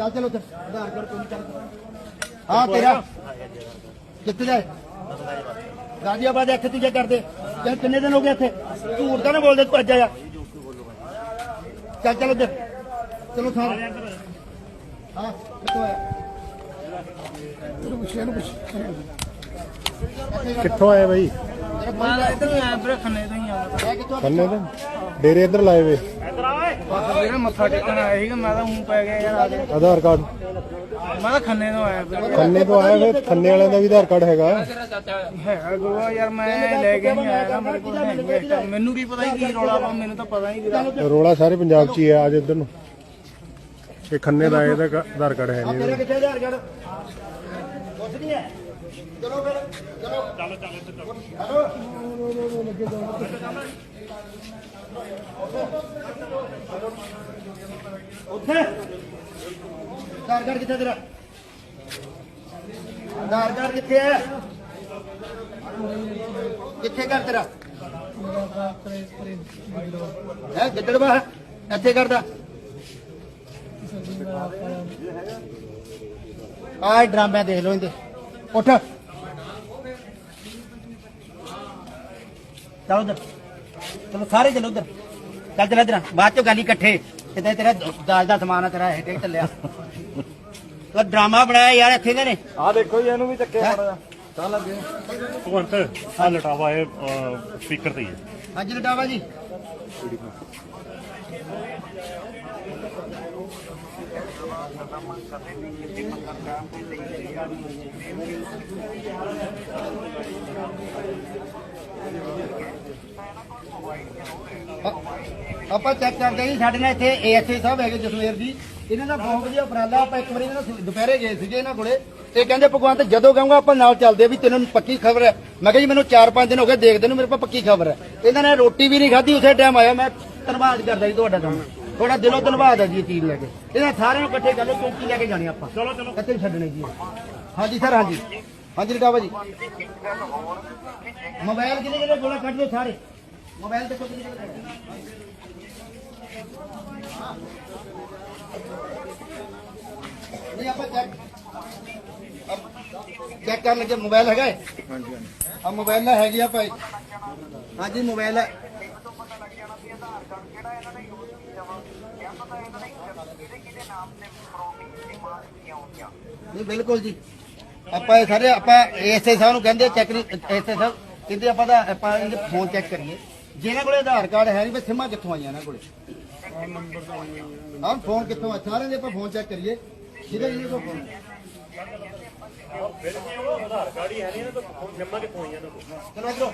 ਚੱਲ ਚਲੋ ਉੱਧਰ ਆਧਾਰ ਕਾਰਡ ਕੋਈ ਚੱਲ ਹਾਂ ਤੇਰਾ ਕਿੱਥੇ ਜਾਏ ਗਾਜ਼ੀਆਬਾਦ ਇੱਥੇ ਤੀਜੇ ਕਰਦੇ ਚੱਲ ਕਿੰਨੇ ਦਿਨ ਹੋ ਗਏ ਇੱਥੇ ਝੂਠ ਤਾਂ ਨਾ ਬੋਲਦੇ ਤੂੰ ਅੱਜ ਆਇਆ ਚੱਲ ਚਲ ਉੱਧਰ ਚਲੋ ਸਾਰੇ ਹਾਂ ਕਿੱਥੋਂ ਆਇਆ ਕਿੱਥੋਂ ਆਏ ਬਾਈ ਮੈਂ ਇਧਰ ਆਇਆ ਵੀਰੇ ਖੰਨੇ ਤੋਂ ਹੀ ਆਇਆ ਇਹ ਕਿੱਥੋਂ ਖੰਨੇ ਤੋਂ ਡੇਰੇ ਇੱਧਰ ਲਾਏ ਵੇ ਬਸ ਵੀਰੇ ਮੱਥਾ ਟੇਕਣ ਆਇਆ ਸੀਗਾ ਮੈਂ ਤਾਂ ਹੂੰ ਪੈ ਗਿਆ ਯਾਰ ਆ ਕੇ। ਆਧਾਰ ਕਾਰਡ। ਮੈਂ ਤਾਂ ਖੰਨੇ ਤੋਂ ਆਇਆ ਵੀਰੇ। ਖੰਨੇ ਤੋਂ ਆਏ ਵੇ ਖੰਨੇ ਵਾਲਿਆਂ ਦਾ ਵੀ ਆਧਾਰ ਕਾਰਡ ਹੈਗਾ। ਹੈਗਾ ਗੋਆ ਯਾਰ ਮੈਂ ਲੈ ਕੇ ਨਹੀਂ ਆਇਆ ਨਾ ਮੇਰੇ ਕੋਲ ਹੈਗੇ ਇਸ time। ਮੈਨੂੰ ਕੀ ਪਤਾ ਸੀ ਕੀ ਰੌਲਾ ਵਾ ਮੈਨੂੰ ਤਾਂ ਪਤਾ ਨਹੀਂ ਵੀਰੇ ਰੋਲਾ ਸਾਰੇ ਪੰਜਾਬ 'ਚ ਹੀ ਹੈ ਅੱਜ ਇੱਧਰ ਨੂੰ। ਇਹ ਖੰਨੇ ਦਾ ਇਹਦਾ ਕ- ਆਧਾਰ ਕਾਰਡ ਹੈ ਨਹੀਂ। ਕਿੱਥੇ ਆਧਾਰ ਕਾਰਡ ਕੁਛ ਨਹੀਂ ਹੈ ਚਲੋ ਫਿਰ ਚਲੋ ਚਲੋ ਚਲੋ। ਉੱਥੇ। ਆਧਾਰ ਕਾਰਡ ਕਿੱਥੇ ਤੇਰਾ? ਆਧਾਰ ਕਾਰਡ ਕਿੱਥੇ ਹੈ ਕਿੱਥੇ ਕਰ ਤੇਰਾ? ਹੈ ਗਿੱਦੜਵਾ ਇੱਥੇ ਕਰਦਾ। ਆਹ ਡਰਾਮੇ ਦੇਖ ਲਓ ਇਹਦੇ। ਉੱਠ। ਚਲੋ ਚਲੋ ਸਾਰੇ ਚਲੋ ਉਧਰ। ਚੱਲ ਚੱਲ ਇਧਰ ਬਾਅਦ ਚੋਂ ਗਾਲੀ ਇਕੱਠੇ। ਕਿਤੇ ਤੇਰਾ ਦਾਲ ਦਾ ਸਮਾਨ ਆ ਤੇਰਾ ਇਹ ਚੱਲਿਆ। ਤੂੰ ਡਰਾਮਾ ਬਣਾਇਆ ਯਾਰ ਇੱਥੇ ਦੇ ਨੇ। ਆ ਦੇਖੋ ਜੀ ਇਹਨੂੰ ਵੀ ਚੱਕੇ ਹੈਂ? ਭਗਵੰਤ ਆ ਲਟਾਵਾ ਇਹ ਸਪੀਕਰ ਤੇ ਹੀ ਹੈ। ਹਾਂਜੀ ਲਟਾਵਾ ਜੀ। ਆਪਾਂ ਚੈੱਕ ਕਰਦੇ ਜੀ ਸਾਡੇ ਨਾਲ ਇੱਥੇ ਏਐਸਏ ਸਾਹਿਬ ਹੈਗੇ ਜਸਮੇਰ ਜੀ। ਇਹਨਾਂ ਦਾ ਬਹੁਤ ਵਧੀਆ ਉਪਰਾਲਾ ਆਪਾਂ ਇੱਕ ਵਾਰੀ ਇਹਨਾਂ ਨਾਲ ਦੁਪਹਿਰੇ ਗਏ ਸੀਗੇ ਇਹਨਾਂ ਕੋਲੇ। ਇਹ ਕਹਿੰਦੇ ਭਗਵੰਤ ਜਦੋਂ ਕਹੂੰਗਾ ਆਪਾਂ ਨਾਲ ਚੱਲਦੇ ਆ ਵੀ ਤੈਨੂੰ ਪੱਕੀ ਖਬਰ ਹੈ। ਮੈਂ ਕਿਹਾ ਜੀ ਮੈਨੂੰ 4-5 ਦਿਨ ਹੋ ਗਏ ਦੇਖਦੇ ਨੂੰ ਮੇਰੇ ਕੋਲ ਪੱਕੀ ਖਬਰ ਹੈ। ਇਹਨਾਂ ਨੇ ਰੋਟੀ ਵੀ ਨਹੀਂ ਖਾਧੀ ਉਸੇ ਟਾਈਮ ਆਇਆ ਮੈਂ ਧੰਨਵਾਦ ਕਰਦਾ ਜੀ ਤੁਹਾਡਾ ਤਾਂ ਤੁਹਾਡਾ ਦਿਲੋਂ ਧੰਨਵਾਦ ਹੈ ਜੀ ਚੀਜ਼ ਲੈ ਕੇ। ਇਹਨਾਂ ਸਾਰਿਆਂ ਨੂੰ ਇਕੱਠੇ ਕਰ ਲਓ ਚੌਕੀ ਲੈ ਕੇ ਜਾਣੀ ਆਪਾਂ। ਚਲੋ ਚਲੋ। ਕੱਤੇ ਛੱਡਣੇ ਜੀ। ਹਾਂਜੀ ਸਰ ਹਾਂਜੀ। ਹਾਂਜੀ ਰਟਾਵਾ ਜੀ ਮੋਬਾਈਲ ਕਿਹਦੇ ਕਿਹਦੇ ਗੋਲਾ ਕੱਢ ਦਿਓ ਸਾਰੇ। ਮੋਬਾਈਲ ਦੇਖੋ ਕਿਹਦੇ ਨਹੀਂ ਆਪਾਂ ਚੈੱਕ ਚੈੱਕ ਕਰਨ ਲੱਗੇ ਮੋਬਾਈਲ ਹੈਗਾ ਹੈ ਹਾਂਜੀ ਹਾਂਜੀ। ਆ ਮੋਬਾਈਲ ਨਾ ਹੈਗੀ ਆ ਭਾਈ। ਹਾਂਜੀ ਮੋਬਾਈਲ ਹੈ। ਨਹੀਂ ਬਿਲਕੁਲ ਜੀ। ਆਪਾਂ ਸਾਰੇ ਆਪਾਂ ਐਸਏ ਸਾਹਿਬ ਨੂੰ ਕਹਿੰਦੇ ਚੈੱਕ ਨਹੀਂ ਐਸਏ ਸਾਹਿਬ ਕਹਿੰਦੇ ਆਪਾਂ ਦਾ ਆਪਾਂ ਇਹਦੇ ਫੋਨ ਚੈੱਕ ਕਰੀਏ। ਜਿਹਨਾਂ ਕੋਲੇ ਆਧਾਰ ਕਾਰਡ ਹੈ ਨਹੀਂ ਬਈ ਸਿਮਾਂ ਕਿੱਥੋਂ ਆਈਆਂ ਇਹਨਾਂ ਕੋਲੇ? ਆਹ ਫੋਨ ਕਿੱਥੋਂ ਆ? ਸਾਰਿਆਂ ਦੇ ਆਪਾਂ ਫੋਨ ਚੈੱਕ ਕਰੀਏ। ਜਿਹਦੇ ਜਿਹਦੇ ਕੋਲ ਫੋਨ ਆਧਾਰ ਕਾਰਡ ਹੀ ਹੈ ਨਹੀਂ ਨਾ ਤਾਂ ਹੁਣ ਜੰਮਾ ਕਿੱਥੋਂ ਆਈਆਂ ਨਾ ਚਲੋ ਇਧਰੋਂ।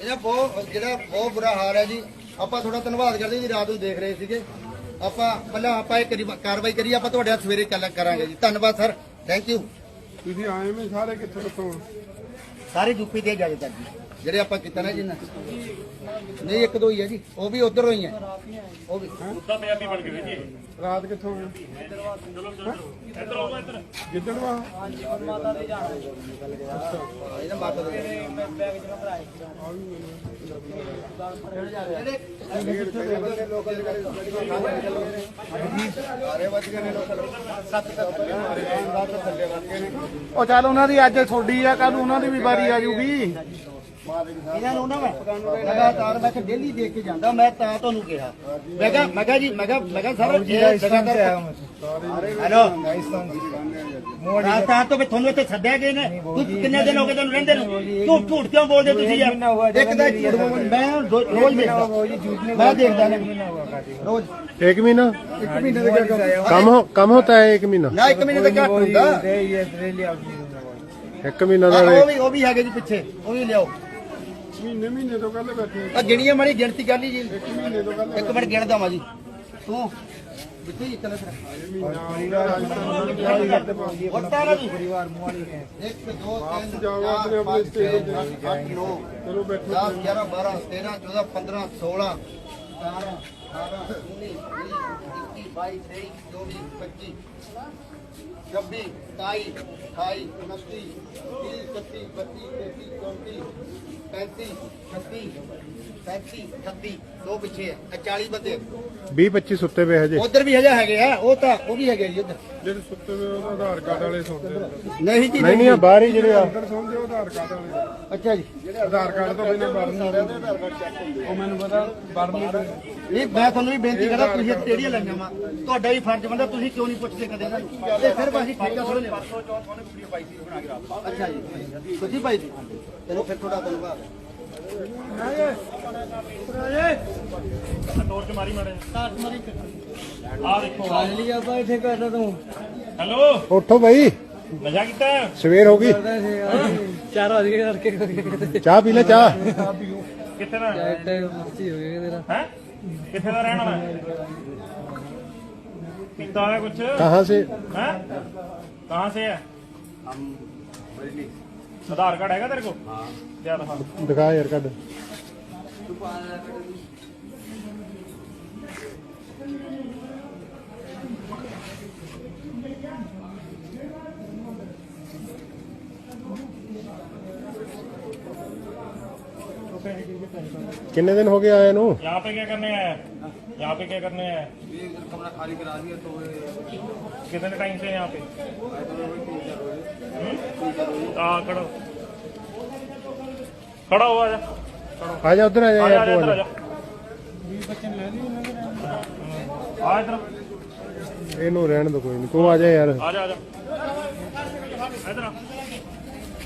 ਇਹਦਾ ਬਹੁਤ ਜਿਹੜਾ ਬਹੁਤ ਬੁਰਾ ਹਾਲ ਹੈ ਜੀ। ਆਪਾਂ ਥੋੜਾ ਧੰਨਵਾਦ ਕਰਦੇ ਜੀ ਰਾਤ ਨੂੰ ਦੇਖ ਰਹੇ ਸੀਗੇ। ਆਪਾਂ ਪਹਿਲਾਂ ਆਪਾਂ ਇਹ ਕਰੀ- ਕਾਰਵਾਈ ਕਰੀ ਆਪਾਂ ਤੁਹਾਡੇ ਨਾਲ ਸਵੇਰੇ ਚੱਲ ਕਰਾਂਗੇ ਜੀ। ਧੰਨਵਾਦ ਸਰ। ਥੈਂਕ ਯੂ ਤੁਸੀਂ ਆਏ ਮੈਂ ਸਾਰੇ ਕਿੱਥੋਂ ਕਿੱਥੋਂ ਸਾਰੇ ਯੂਪੀ ਦੇ ਜਾਏ ਤੱਕ ਜੀ ਜਿਹੜੇ ਆਪਾਂ ਕੀਤਾ ਨਾ ਜੀ। ਨਾ ਨਹੀਂ ਇੱਕ ਦੋ ਹੀ ਹੈ ਜੀ। ਉਹ ਵੀ ਉਧਰੋਂ ਹੀ ਹੈ ਉਹ ਵੀ। ਉਦਾਂ ਪੰਜਾਬੀ ਬਣ ਗਏ ਜੀ। ਰਾਤ ਕਿੱਥੋਂ ਇੱਧਰ ਆਓ ਇੱਧਰ। ਗਿੱਦੜਵਾ ਇਹਦਾ ਮਾਤਾ ਦੇ ਉਹ ਚੱਲ ਉਹਨਾਂ ਦੀ ਅੱਜ ਤੁਹਾਡੀ ਆ ਕੱਲ ਉਹਨਾਂ ਦੀ ਵੀ ਵਾਰੀ ਆ ਜੂਗੀ। ਇਹਨਾਂ ਨੂੰ ਨਾ ਮੈਂ ਲਗਾਤਾਰ ਮੈਂ ਕਿ ਡੇਲੀ ਦੇਖ ਕੇ ਜਾਂਦਾ ਮੈਂ ਤਾਂ ਤੁਹਾਨੂੰ ਕਿਹਾ ਮੈਂ ਕਿਹਾ ਮੈਂ ਕਿਹਾ ਜੀ ਮੈਂ ਕਿਹਾ ਮੈਂ ਕਿਹਾ ਸਰ ਇਹ ਲਗਾਤਾਰ ਹੈਲੋ ਰਾਜਸਥਾਨ ਤੋਂ ਵੀ ਤੁਹਾਨੂੰ ਇੱਥੇ ਛੱਡਿਆ ਗਏ ਨੇ ਤੂੰ ਕਿੰਨੇ ਦਿਨ ਹੋ ਗਏ ਤੁਹਾਨੂੰ ਰਹਿੰਦੇ ਨੂੰ ਤੂੰ ਝੂਠ ਕਿਉਂ ਬੋਲਦੇ ਤੁਸੀਂ ਯਾਰ ਇੱਕ ਤਾਂ ਝੂਠ ਬੋਲ- ਮੈਂ ਰੋ- ਰੋਜ਼ ਦੇਖਦਾ ਮੈਂ ਦੇਖਦਾ ਨਾ ਰੋਜ਼ एक महीना एक महीने तक कम हो कम होता है एक महीना ਨਾ ਇੱਕ ਮਹੀਨੇ ਤੱਕ ਘੱਟ ਹੁੰਦਾ एक महीना ਆਹ, ਦਾ ਉਹ ਵੀ ਉਹ ਵੀ ਹੈਗੇ ਜੀ ਪਿੱਛੇ ਉਹ ਵੀ ਲਿਆਓ ਮਹੀਨੇ ਮਹੀਨੇ ਤੋਂ ਕੱਲ ਬੈਠੇ ਆ ਗਿਣੀਆਂ ਮਾਰੀ ਗਿਣਤੀ ਕਰ ਲਈ ਜੀ। ਮਹੀਨੇ ਤੋਂ ਕੱਲ ਇੱਕ ਮਿੰਟ ਗਿਣ ਦਵਾਂ ਜੀ। ਤੂੰ। ਕਿੱਥੇ ਹੀ ਚੱਲ ਫਿਰ। ਵਟਾ ਨਾ ਜੀ। ਪਰਿਵਾਰ ਮੁਆਲੀ ਹੈ 1 2 3 ਜਾਓ ਆਪਣੇ ਆਪਣੇ ਸਟੇਸ਼ਨ ਤੇ। 8 9 ਚਲੋ ਬੈਠੋ। 10 11 12 13 14 15 16 17 ਛੱਬੀ ਸਤਾਈ ਅਠਾਈ ਉਨੱਤੀ ਤੀਹ ਇਕੱਤੀ ਬੱਤੀ ਤੇਤੀ ਚੌਂਤੀ ਪੈਂਤੀ ਛੱਤੀ ਪੈਂਤੀ ਅਠੱਤੀ ਦੋ ਪਿੱਛੇ ਆ ਇਹ 40 ਬੰਦੇ 20 25 ਸੁੱਤੇ ਪਏ ਹਜੇ। ਉਧਰ ਵੀ ਹਜੇ ਹੈਗੇ ਆ ਉਹ ਤਾਂ ਉਹ ਵੀ ਹੈਗੇ ਜੀ ਉਧਰ। ਜਿਹੜੇ ਸੁੱਤੇ ਹੋਏ ਉਹਦਾ ਆਧਾਰ ਕਾਰਡ ਵਾਲੇ ਸੌਂਦੇ। ਨਹੀਂ ਜੀ ਨਹੀਂ ਨਹੀਂ ਬਾਹਰ ਹੀ ਜਿਹੜੇ ਆ। ਅੰਦਰ ਸੌਂਦੇ ਉਹ ਆਧਾਰ ਕਾਰਡ ਵਾਲੇ ਅੱਛਾ ਜੀ। ਆਧਾਰ ਕਾਰਡ ਤੋਂ ਬਿਨਾਂ ਬਾਹਰ ਨਹੀਂ ਆਉਂਦੇ। ਉਹ ਮੈਨੂੰ ਪਤਾ ਬਾਹਰ ਨਹੀਂ। ਨਹੀਂ ਮੈਂ ਤੁਹਾਨੂੰ ਵੀ ਬੇਨਤੀ ਕਰਦਾ ਤੁਸੀਂ ਇਹ ਟੇੜੀਆਂ ਲਾਈਆਂ ਵਾ ਤੁਹਾਡਾ ਵੀ ਫਰਜ਼ ਬਣਦਾ ਤੁਸੀਂ ਕਿਉਂ ਨਹੀਂ ਪੁੱਛਦੇ ਕਦੇ ਨੂੰ? ਤੇ ਫਿਰ ਅਸੀਂ ਠੇਕਾ ਥੋੜੇ ਲੈਣਾ ਅੱਛਾ ਜੀ। ਤੁਸੀਂ ਭਾਈ ਜੀ। ਚਲੋ ਫਿਰ ਥੋੜਾ ਧੰਨਵਾਦ। ਟੋਰ ਚ ਮਾਰੀ ਮਾਰੇ ਆ ਦੇਖੋ। ਲਈ ਆਪਾਂ ਇੱਥੇ ਕਰਦਾ ਤੂੰ। ਹੈਲੋ। ਉੱਠੋ ਬਈ ਨਸ਼ਾ ਕੀਤਾ? ਸਵੇਰ ਹੋ ਗਈ। ਚਾਰ ਵਜ ਗਏ ਲੜਕੇ ਚਾਹ ਪੀ ਲੈ ਚਾਹ। ਕਿੱਥੇ ਦਾ? ਤੇ ਮਸਤੀ ਹੋ ਗਈ ਤੇਰਾ। ਹੈ? ਕਿੱਥੇ ਦਾ ਰਹਿਣ ਵਾਲਾ? ਪੀਤਾ ਹੈ ਕੁਛ? ਕਹਾਂ ਸੇ? ਹੈ? ਕਹਾਂ ਸੇ ਹੈ? ਹਮ ਬਰਲੀ। ਆਧਾਰ ਕਾਰਡ ਹੈਗਾ ਤੇਰੇ ਕੋਲ? ਹਾਂ। ਲਿਆ ਦਿਖਾ ਦਿਖਾ ਯਾਰ ਕੱਢ ਤੂੰ ਪਾ ਲੈ ਕੱਢ। ਕਿੰਨੇ ਦਿਨ ਹੋ ਗਏ ਆਏ ਨੂੰ यहाँ पे क्या करने आया है यहाँ पे क्या करने आया है ये कमरा खाली करा दिया तो कितने टाइम से यहाँ पे हाँ खड़ो खड़ा हुआ जा ਆ ਜਾ ਉਧਰ ਆ ਜਾ आ जा ਯਾਰ इधर ਤੂੰ आ ਆ जा आ इधर ਜਾ। ਇਹਨੂੰ ਰਹਿਣ ਦੋ ਕੋਈ ਨਹੀਂ ਤੂੰ ਆ ਜਾ ਯਾਰ आ जा आ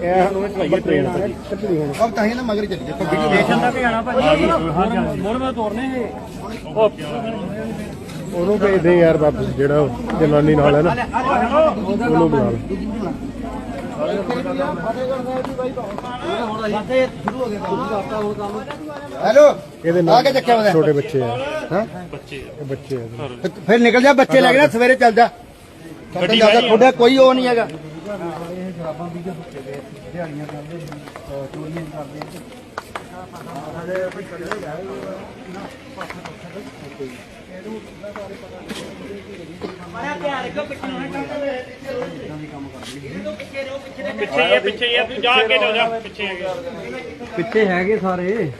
ਇਹ ਸਾਨੂੰ ਚਲਾਈਏ ਟ੍ਰੇਨ अब ਤਾਂ ਹੀ ਨਾ ਮਗਰ ਚੱਲੀ ਦੇਖੋ ਵੀਡੀਓ ਦੇਖ ਮੋੜ ਮੈਂ ਤੋੜਨੇ ਉਹਨੂੰ ਭੇਜ ਦੇ ਯਾਰ ਬਾਬੂ ਜਿਹੜਾ ਜਨਾਨੀ ਨਾਲ ਹੈ ਨਾ ਉਹਨੂੰ ਬੁਲਾ ਲੈ ਹੈਲੋ ਚੱਕਿਆ ਛੋਟੇ ਬੱਚੇ ਆ। ਹਾਂ? ਬੱਚੇ ਬੱਚੇ ਫਿਰ ਨਿਕਲ ਜਾ ਬੱਚੇ ਲੈ ਕੇ ਨਾ ਸਵੇਰੇ ਚੱਲ ਜਾ। ਗੱਡੀ ਕੋਈ ਉਹ ਨਹੀਂ ਹੈਗਾ ਇਹ ਸ਼ਰਾਬਾਂ ਵੀ ਦੇ ਬੱਚੇ ਦੇ ਦਿਹਾੜੀਆਂ ਕਰਦੇ ਚੋਰੀਆਂ ਕਰਦੇ ਪਿੱਛੇ ਹੀ ਹੈ ਪਿੱਛੇ ਹੀ ਹੈ ਤੂੰ ਜਾ ਕੇ ਚੱਲ ਜਾ ਪਿੱਛੇ ਹੈਗੇ ਪਿੱਛੇ ਹੈਗੇ ਸਾਰੇ।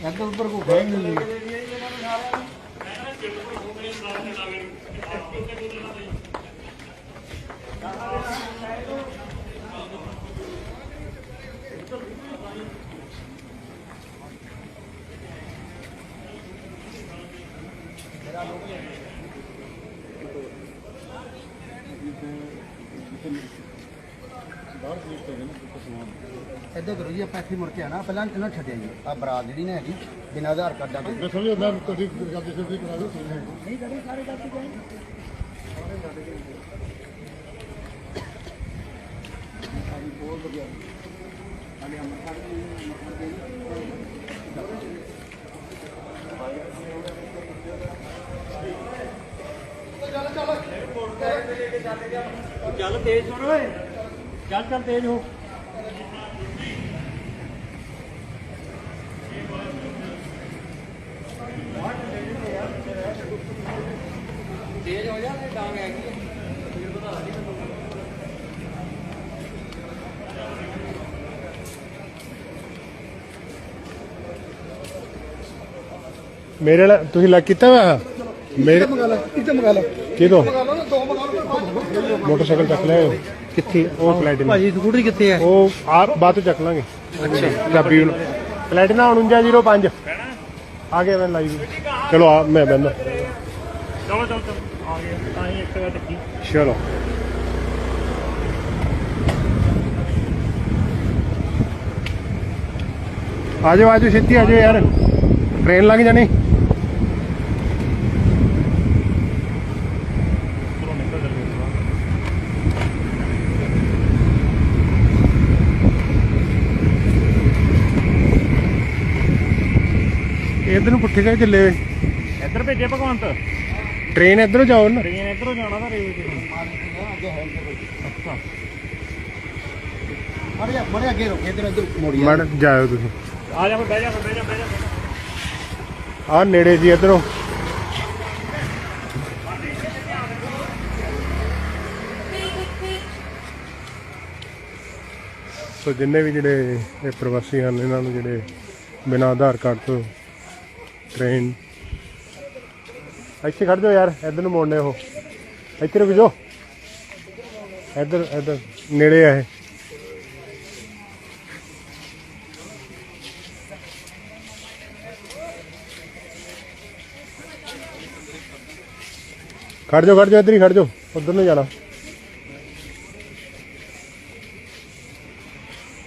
ਇੱਧਰ ਉੱਪਰ ਕੋ ਖੜ ਨਹੀਂ। ਇੱਧਰ ਕਰੋ ਜੀ ਆਪਾਂ ਇੱਥੇ ਮੁੜ ਕੇ ਆਣਾ ਪਹਿਲਾਂ ਇਹਨਾਂ ਨੂੰ ਛੱਡਿਆ ਜੀ। ਆ ਬਰਾਤ ਜਿਹੜੀ ਨਾ ਹੈਗੀ ਬਿਨਾਂ ਆਧਾਰ ਕਾਰਡਾਂ ਦੇ ਦੱਸੋ ਜੀ ਮੈਂ ਤੁਸੀਂ ਗੱਲ ਦੱਸੋ ਤੁਸੀਂ ਕਰਾ ਦਿਓ ਚੱਲ ਤੇਜ਼ ਸੁਣ ਓਏ। ਚੱਲ ਚੱਲ ਤੇਜ਼ ਹੋ। ਤੇਜ਼ ਹੋ ਜਾ ਤੇ ਡਾਂਗ ਹੈਗੀ ਹੈ। ਮੇਰੇ ਨਾਲ ਤੁਸੀਂ ਲੱਗ ਕੀਤਾ ਵਾ? ਮੇਰੇ ਮੰਗਾ ਲੈ ਇੱਥੇ ਮੰਗਾ ਲੈ। ਕਿਦੋਂ ਮੰਗਾ ਲਓ ਨਾ ਦੋ ਮੰਗਾ ਲਓ ਮੋਟਰਸਾਈਕਲ ਚੱਕ ਲਿਆਓ ਕਿੱਥੇ? ਉਹ ਪਲੈਟੀਨਾ ਭਾਜੀ ਸਕੂਟਰੀ ਕਿੱਥੇ ਹੈ? ਉਹ ਆ ਬਾਅਦ ਚੱਕ ਲਾਂਗੇ। ਅੱਛਾ। ਚਾਬੀ ਹੁਣ। ਪਲੈਟੀਨਾ 4905 ਆ ਗਿਆ ਮੈਂ ਲਾਈਵ ਚਲੋ ਆ ਮੈਂ ਬੰਦਾ। ਚਲੋ ਚਲੋ ਆ ਗਿਆ। ਤਾਂ ਹੀ ਇੱਕ ਵਾਰ ਟੱਕੀ ਚਲੋ। ਆਜੋ ਆਜੋ ਛੇਤੀ ਆਜੋ ਯਾਰ। ਟ੍ਰੇਨ ਲੱਗ ਜਾਣੀ। ਇਧਰ ਨੂੰ ਪੁੱਠੇ ਕਾ ਚੱਲੇ ਵੇ ਇੱਧਰ ਭੇਜੇ ਭਗਵੰਤ। ਟ੍ਰੇਨ ਇਧਰੋਂ ਜਾਓ ਨਾ। ਟ੍ਰੇਨ ਇੱਧਰੋਂ ਜਾਣਾ ਤਾਂ ਰੇਲ ਤੇ। ਅੱਛਾ। ਮੜੇ ਅੱਗੇ ਰੁਕ ਇਧਰ ਇਧਰ ਮੋੜੀ ਮੜ ਜਾਇਓ ਤੁਸੀਂ। ਆ ਜਾ ਫਿਰ ਬਹਿ ਜਾ ਫਿਰ ਬਹਿ ਜਾ ਬਹਿ ਜਾ, ਬਹਿ ਜਾ। ਆ ਨੇੜੇ ਜੀ ਇਧਰੋਂ। ਸੋ ਜਿੰਨੇ ਵੀ ਜਿਹੜੇ ਇਹ ਪ੍ਰਵਾਸੀ ਹਨ ਇਹਨਾਂ ਨੂੰ ਜਿਹੜੇ ਬਿਨਾਂ ਆਧਾਰ ਕਾਰਡ ਤੋਂ ਟ੍ਰੇਨ ਇੱਥੇ ਖੜ ਜਾਓ ਯਾਰ, ਇੱਧਰ ਨੂੰ ਮੋੜਨੇ ਉਹ। ਇੱਥੇ ਰੁਕ ਜਾਓ। ਇੱਧਰ ਇੱਧਰ, ਨੇੜੇ ਆ ਇਹ। ਖੜ ਜਾਓ ਖੜ ਜਾਓ, ਇੱਧਰ ਹੀ ਖੜ ਜਾਓ। ਉਧਰ ਨੂੰ ਜਾਣਾ।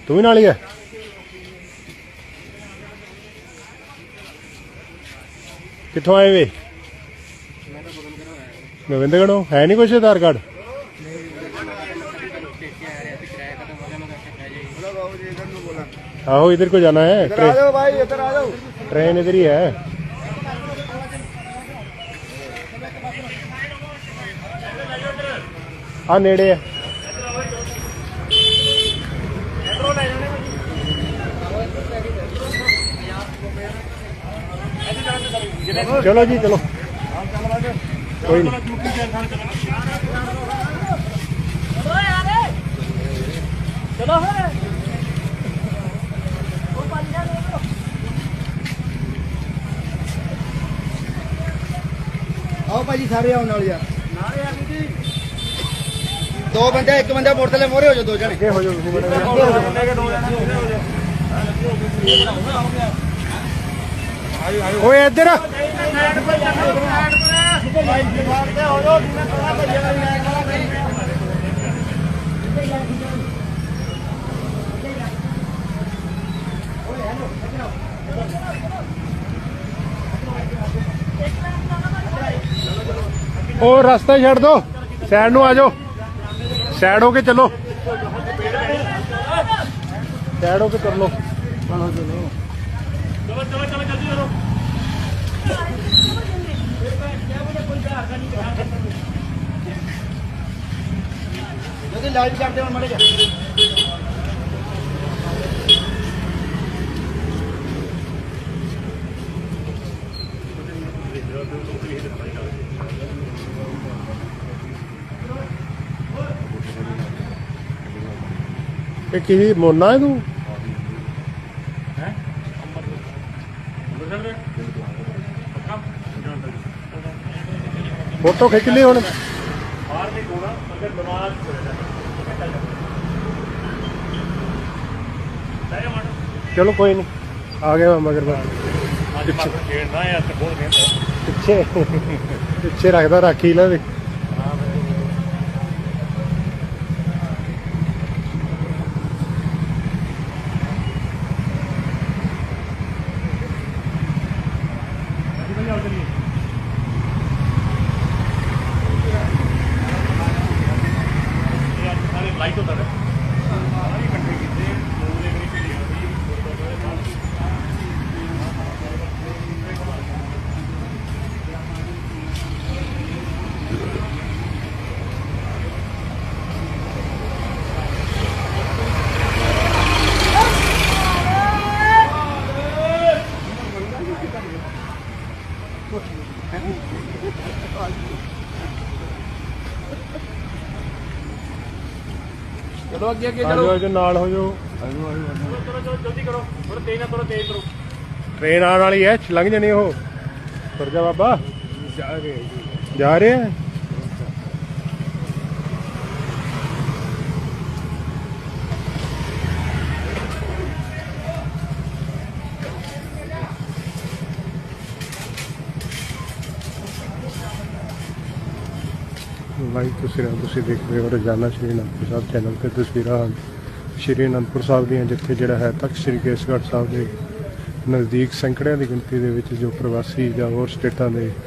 ਤੂੰ ਵੀ ਨਾਲ ਹੀ ਹੈ ਕਿੱਥੋਂ ਆਏ ਵੇ ਗੋਬਿੰਦਗੜ੍ਹੋਂ ਹੈ ਨਹੀਂ ਕੁਛ ਆਧਾਰ ਕਾਰਡ ਆਹੋ इधर को जाना है ਇਧਰ ਆ ਜਾਓ ਭਾਈ ਇਧਰ ਆ ਜਾਓ ट्रेन इधर ही है ਆ ਨੇੜੇ ਆ ਚਲੋ ਜੀ ਚਲੋ। ਕੋਈ ਨਹੀਂ। ਆਓ ਭਾਜੀ ਸਾਰੇ ਆਉਣ ਨਾਲ ਯਾਰ ਦੋ ਬੰਦੇ ਇੱਕ ਬੰਦਾ ਮੋਟਰਸਾਈਕਲ ਮੋਰੇ ਹੋ ਜਾਓ ਦੋ ਜਣੇ। ਅੱਗੇ ਹੋ ਜਾਓ ਤੁਸੀਂ ਮਾੜਾ ਜਿਹਾ। ਓਏ ਇੱਧਰ। ਆ। ਉਹ ਰਸਤਾ ਛੱਡ ਦੋ। ਸਾਈਡ ਨੂੰ ਆ ਜਾਓ। ਸਾਈਡ ਹੋ ਕੇ ਚੱਲੋ। ਸਾਈਡ ਹੋ ਕੇ ਤੁਰ ਲਓ। ਚਲੋ ਚਲੋ ਚਲੋ ਚਲੋ ਚਲੋ ਜਲਦੀ ਕਰੋ ਜਦੋਂ ਲਾਈਵ ਕਰਦੇ ਹਾਂ ਮੜੇ ਜਾ ਇਹ ਕੀ ਮੋਨਾ ਹੈ ਤੂੰ? ਫੋਟੋ ਖਿੱਚ ਲਈ ਹੁਣ। ਬਾਹਰ ਨਹੀਂ ਕੋਣਾ ਮਗਰ ਦਿਮਾਗ ਚਲੋ ਕੋਈ ਨਹੀਂ ਆ ਮੈਂ ਮਗਰ ਬਸ ਅੱਜ ਮੱਤ ਖੇਡਦਾ ਹੈ ਤੇ ਬਹੁਤ ਖੇਡਦਾ। ਪਿੱਛੇ ਪਿੱਛੇ ਰੱਖਦਾ ਰਾਖੀ ਇਹਨਾਂ ਦੀ। ਚਲੋ ਅੱਗੇ ਅੱਗੇ ਆ ਜਾਓ ਆ ਜਾਓ, ਨਾਲ ਹੋ ਜਾਓ। ਚਲੋ ਚਲੋ ਜਲਦੀ ਕਰੋ ਥੋੜਾ ਤੇਜ਼ ਨਾ ਥੋੜਾ ਤੇਜ਼ ਕਰੋ ਟ੍ਰੇਨ ਆਉਣ ਵਾਲੀ ਹੈ ਲੰਘ ਜਾਣੀ ਉਹ। ਤੁਰ ਜਾ ਬਾਬਾ। ਜਾ ਰਹੇ ਆ। ਲਾਈਕ ਤੁਸੀਂ ਤਸਵੀਰਾਂ ਤੁਸੀਂ ਦੇਖ ਰਹੇ ਹੋ ਰੋਜ਼ਾਨਾ ਸ਼੍ਰੀ ਅਨੰਦਪੁਰ ਸਾਹਿਬ ਚੈਨਲ ਤੇ ਤਸਵੀਰਾਂ ਹਨ। ਸ਼੍ਰੀ ਅਨੰਦਪੁਰ ਸਾਹਿਬ ਦੀਆਂ, ਜਿੱਥੇ ਜਿਹੜਾ ਹੈ ਤਖਤ ਸ਼੍ਰੀ ਕੇਸਗੜ੍ਹ ਸਾਹਿਬ ਦੇ ਨਜ਼ਦੀਕ ਸੈਂਕੜਿਆਂ ਦੀ ਗਿਣਤੀ ਦੇ ਵਿੱਚ ਜੋ ਪ੍ਰਵਾਸੀ ਜਾਂ ਹੋਰ ਸਟੇਟਾਂ ਦੇ